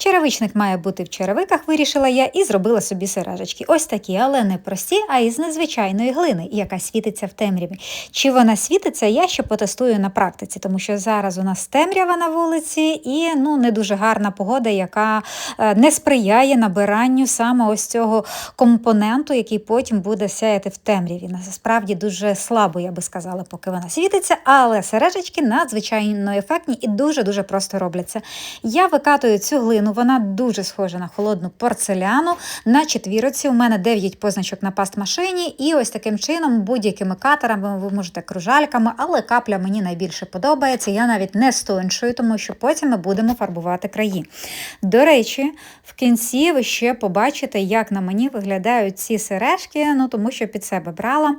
Черевичник має бути в черевиках, вирішила я і зробила собі сережечки. Ось такі, але не прості, а із незвичайної глини, яка світиться в темряві. Чи вона світиться, я ще потестую на практиці, тому що зараз у нас темрява на вулиці і ну, не дуже гарна погода, яка е, не сприяє набиранню саме ось цього компоненту, який потім буде сяяти в темряві. Насправді дуже слабо, я би сказала, поки вона світиться, але сережечки надзвичайно ефектні і дуже-дуже просто робляться. Я викатую цю глину, вона дуже схожа на холодну порцеляну. На четвірці у мене 9 позначок на паст-машині, і ось таким чином, будь-якими катерами, ви можете кружальками, але капля мені найбільше подобається. Я навіть не стончую, тому що потім ми будемо фарбувати краї. До речі, в кінці ви ще побачите, як на мені виглядають ці сережки, ну тому що під себе брала.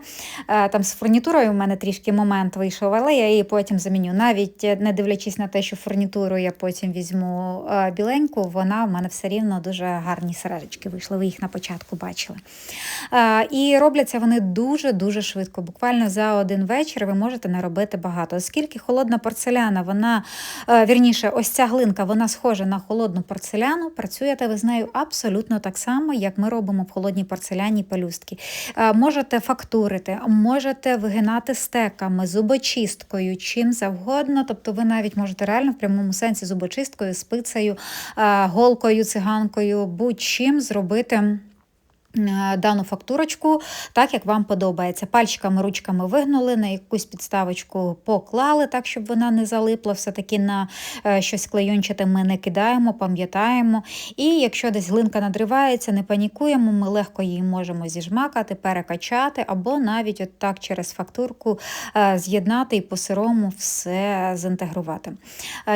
Е, там з фурнітурою у мене трішки момент вийшов, але я її потім заміню. Навіть не дивлячись на те, що фурнітуру я потім візьму е, біленьку, вона в мене все рівно дуже гарні сережечки вийшли. Ви їх на початку бачили. Е, і робляться вони дуже-дуже швидко. Буквально за один вечір ви можете наробити багато. Оскільки холодна порцеляна, вона вірніше, ось ця глинка, вона схожа на холодну порцеляну, працюєте ви з нею абсолютно так само, як ми робимо в холодній порцеляні пелюстки. Можете фактурити, можете вигинати стеками, зубочисткою, чим завгодно. Тобто ви навіть можете реально в прямому сенсі зубочисткою, спицею, голкою, циганкою, будь-чим зробити. Е, дану фактурочку, так як вам подобається. Пальчиками, ручками вигнули, на якусь підставочку поклали, так, щоб вона не залипла. Все-таки на е, щось клейончате ми не кидаємо, пам'ятаємо. І якщо десь глинка надривається, не панікуємо, ми легко її можемо зіжмакати, перекачати, або навіть от так через фактурку е, з'єднати і по сирому все зінтегрувати.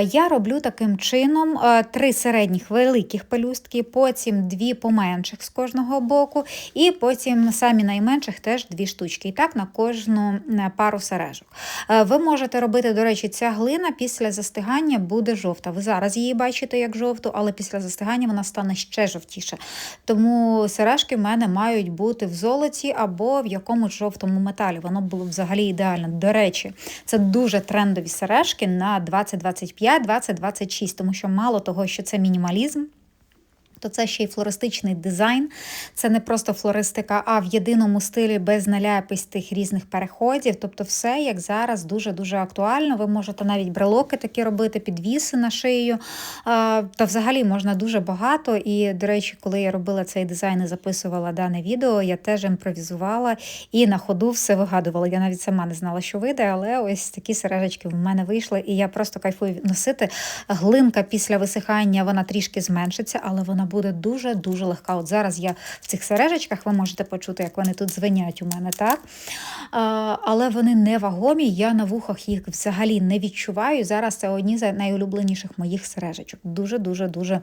Я роблю таким чином три середніх великих пелюстки, потім дві поменших з кожного боку боку, і потім самі найменших теж дві штучки. І так на кожну е, пару сережок. Е, ви можете робити, до речі, ця глина після застигання буде жовта. Ви зараз її бачите як жовту, але після застигання вона стане ще жовтіше. Тому сережки в мене мають бути в золоті або в якомусь жовтому металі. Воно було взагалі ідеально. До речі, це дуже трендові сережки на 2025, 2026, тому що мало того, що це мінімалізм то це ще й флористичний дизайн. Це не просто флористика, а в єдиному стилі без наляпистих різних переходів. Тобто, все, як зараз, дуже-дуже актуально. Ви можете навіть брелоки такі робити, підвіси на шию. Та взагалі можна дуже багато. І, до речі, коли я робила цей дизайн і записувала дане відео, я теж імпровізувала і на ходу все вигадувала. Я навіть сама не знала, що вийде, але ось такі сережечки в мене вийшли, і я просто кайфую носити. Глинка після висихання вона трішки зменшиться, але вона буде дуже-дуже легка. От зараз я в цих сережечках, ви можете почути, як вони тут звенять у мене, так? Але вони не вагомі, я на вухах їх взагалі не відчуваю. Зараз це одні з найулюбленіших моїх сережечок. Дуже-дуже дуже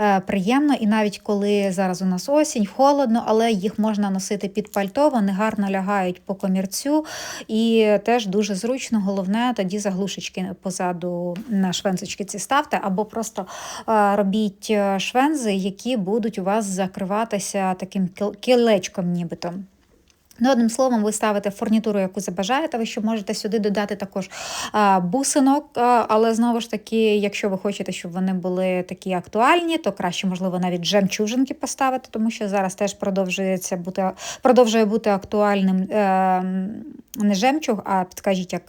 е, приємно. І навіть коли зараз у нас осінь, холодно, але їх можна носити під пальто, вони гарно лягають по комірцю і теж дуже зручно. Головне, тоді заглушечки позаду на швензочки ці ставте, або просто е, робіть е, швензи які будуть у вас закриватися таким кілечком нібито. Ну, одним словом, ви ставите фурнітуру, яку забажаєте, ви ще можете сюди додати також бусинок, але знову ж таки, якщо ви хочете, щоб вони були такі актуальні, то краще, можливо, навіть жемчужинки поставити, тому що зараз теж продовжується бути, продовжує бути актуальним е, не жемчуг, а підкажіть, як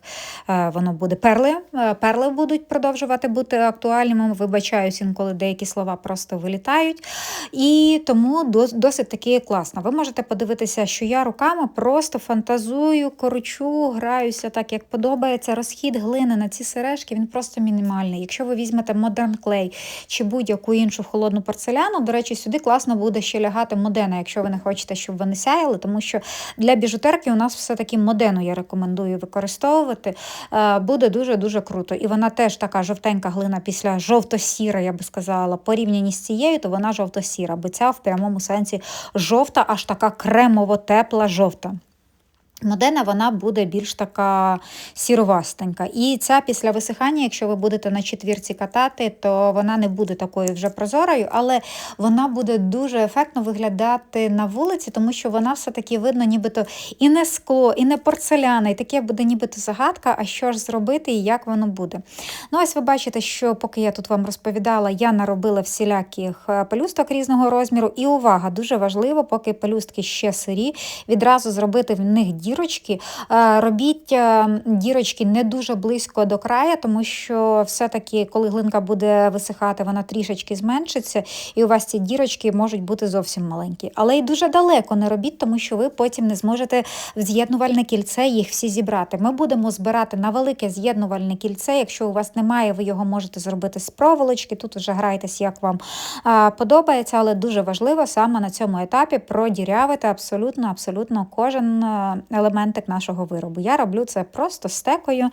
е, воно буде перли. Е, перли будуть продовжувати бути актуальними. Вибачаюсь, інколи деякі слова просто вилітають. І тому досить таки класно. Ви можете подивитися, що я руками руками просто фантазую, корочу, граюся так, як подобається. Розхід глини на ці сережки, він просто мінімальний. Якщо ви візьмете Modern Clay чи будь-яку іншу холодну порцеляну, до речі, сюди класно буде ще лягати модена, якщо ви не хочете, щоб вони сяяли, тому що для біжутерки у нас все-таки модену я рекомендую використовувати. Е, буде дуже-дуже круто. І вона теж така жовтенька глина після жовто-сіра, я би сказала, порівняні з цією, то вона жовто-сіра, бо ця в прямому сенсі жовта, аж така кремово-тепла жовта жовта. Модена вона буде більш така сіровастенька. І ця після висихання, якщо ви будете на четвірці катати, то вона не буде такою вже прозорою, але вона буде дуже ефектно виглядати на вулиці, тому що вона все-таки видно, нібито і не скло, і не порцеляна, і таке буде нібито загадка, а що ж зробити і як воно буде. Ну, ось ви бачите, що поки я тут вам розповідала, я наробила всіляких е, пелюсток різного розміру. І увага, дуже важливо, поки пелюстки ще сирі, відразу зробити в них дірочки. Е, Робіть е, дірочки не дуже близько до краю, тому що все-таки, коли глинка буде висихати, вона трішечки зменшиться, і у вас ці дірочки можуть бути зовсім маленькі. Але й дуже далеко не робіть, тому що ви потім не зможете в з'єднувальне кільце їх всі зібрати. Ми будемо збирати на велике з'єднувальне кільце. Якщо у вас немає, ви його можете зробити з проволочки. Тут вже грайтесь, як вам подобається, але дуже важливо саме на цьому етапі продірявити абсолютно, абсолютно кожен е, елементик нашого виробу. Я роблю це просто стекою.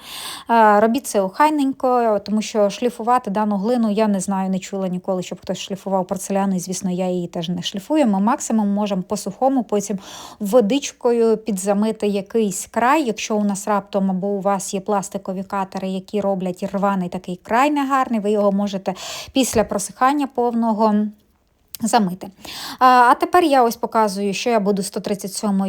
Е, Робіть це охайненько, тому що шліфувати дану глину я не знаю, не чула ніколи, щоб хтось шліфував порцеляну, і звісно, я її теж не шліфую. Ми максимум можемо по сухому, потім водичкою підзамити якийсь край, якщо у нас раптом або у вас є пластикові катери, які роблять рваний такий край негарний, ви його можете після просихання повного. Замити. А, тепер я ось показую, що я буду 137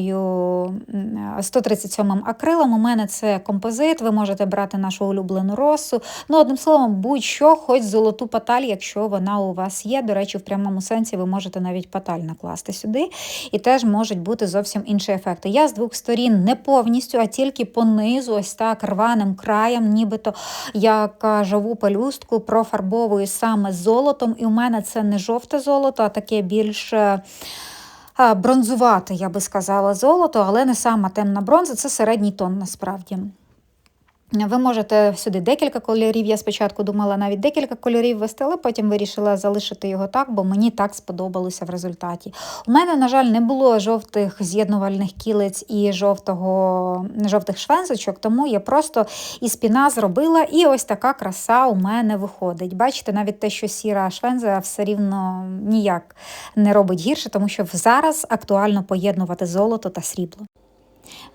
137 акрилом. У мене це композит, ви можете брати нашу улюблену росу. Ну, одним словом, будь-що, хоч золоту паталь, якщо вона у вас є. До речі, в прямому сенсі ви можете навіть паталь накласти сюди, і теж можуть бути зовсім інші ефекти. Я з двох сторін не повністю, а тільки понизу, ось так рваним краєм, нібито як живу пелюстку, профарбовую саме золотом. І у мене це не жовте золото, а таке більш. е, Бронзувате, я би сказала, золото, але не сама темна бронза, це середній тон насправді. Ви можете сюди декілька кольорів. Я спочатку думала навіть декілька кольорів вести, але потім вирішила залишити його так, бо мені так сподобалося в результаті. У мене, на жаль, не було жовтих з'єднувальних кілець і жовтого, жовтих швензочок, тому я просто із піна зробила, і ось така краса у мене виходить. Бачите, навіть те, що сіра швенза все рівно ніяк не робить гірше, тому що зараз актуально поєднувати золото та срібло.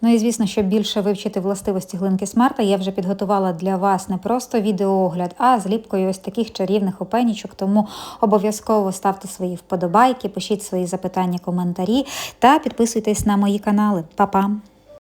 Ну і звісно, щоб більше вивчити властивості глинки смарта, я вже підготувала для вас не просто відеоогляд, а з ліпкою ось таких чарівних опенічок. Тому обов'язково ставте свої вподобайки, пишіть свої запитання, коментарі та підписуйтесь на мої канали. Па-па!